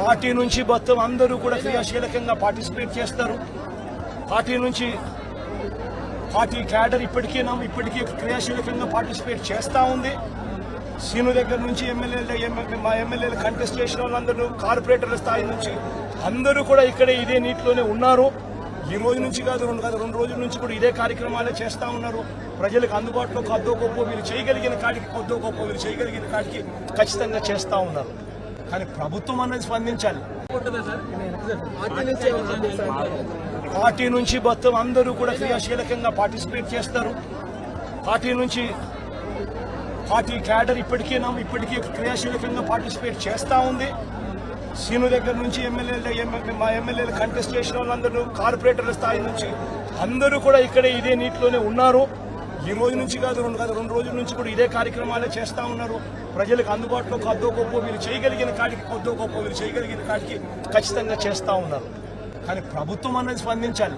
Party నుంచి మొత్తం అందరూ కూడా క్రియాశీలకంగా పార్టిసిపేట్ చేస్తారు. పార్టీ నుంచి పార్టీ క్యాడర్ ఇప్పటికీ నమ్ము ఇప్పటికీ క్రియాశీలకంగా పార్టిసిపేట్ చేస్తూ ఉంది. సీను దగ్గర నుంచి ఎమ్మెల్యేలు మా ఎమ్మెల్యేలు కంటెస్ట్ చేసిన వాళ్ళందరూ కార్పొరేటర్ల స్థాయి నుంచి అందరూ కూడా ఇక్కడే ఇదే నీటిలోనే ఉన్నారు. ఈ రోజు నుంచి కాదు రెండు కాదు రెండు రోజుల నుంచి కూడా ఇదే కార్యక్రమాలే చేస్తూ ఉన్నారు. ప్రజలకు అందుబాటులో కొద్దో గొప్ప మీరు చేయగలిగిన కాడికి కొద్దో గొప్ప వీళ్ళు చేయగలిగిన కాడికి ఖచ్చితంగా చేస్తూ ఉన్నారు. కానీ ప్రభుత్వం అనేది స్పందించాలి. పార్టీ నుంచి మొత్తం అందరూ కూడా క్రియాశీలకంగా పార్టిసిపేట్ చేస్తారు. పార్టీ నుంచి పార్టీ క్యాడర్ ఇప్పటికీ ఇప్పటికీ క్రియాశీలకంగా పార్టిసిపేట్ చేస్తూ ఉంది. సీను దగ్గర నుంచి ఎమ్మెల్యే మా ఎమ్మెల్యేలు కంటెస్ట్ చేసిన వాళ్ళందరూ కార్పొరేటర్ల స్థాయి నుంచి అందరూ కూడా ఇక్కడే ఇదే నీటిలోనే ఉన్నారు. ఈ రోజు నుంచి కాదు రెండు కాదు రెండు రోజుల నుంచి కూడా ఇదే కార్యక్రమాలే చేస్తూ ఉన్నారు. ప్రజలకు అందుబాటులో కొద్దో గొప్ప వీళ్ళు చేయగలిగిన కాడికి కొద్దో గొప్ప వీళ్ళు చేయగలిగిన కాడికి ఖచ్చితంగా చేస్తూ ఉన్నారు. కానీ ప్రభుత్వం అనేది స్పందించాలి.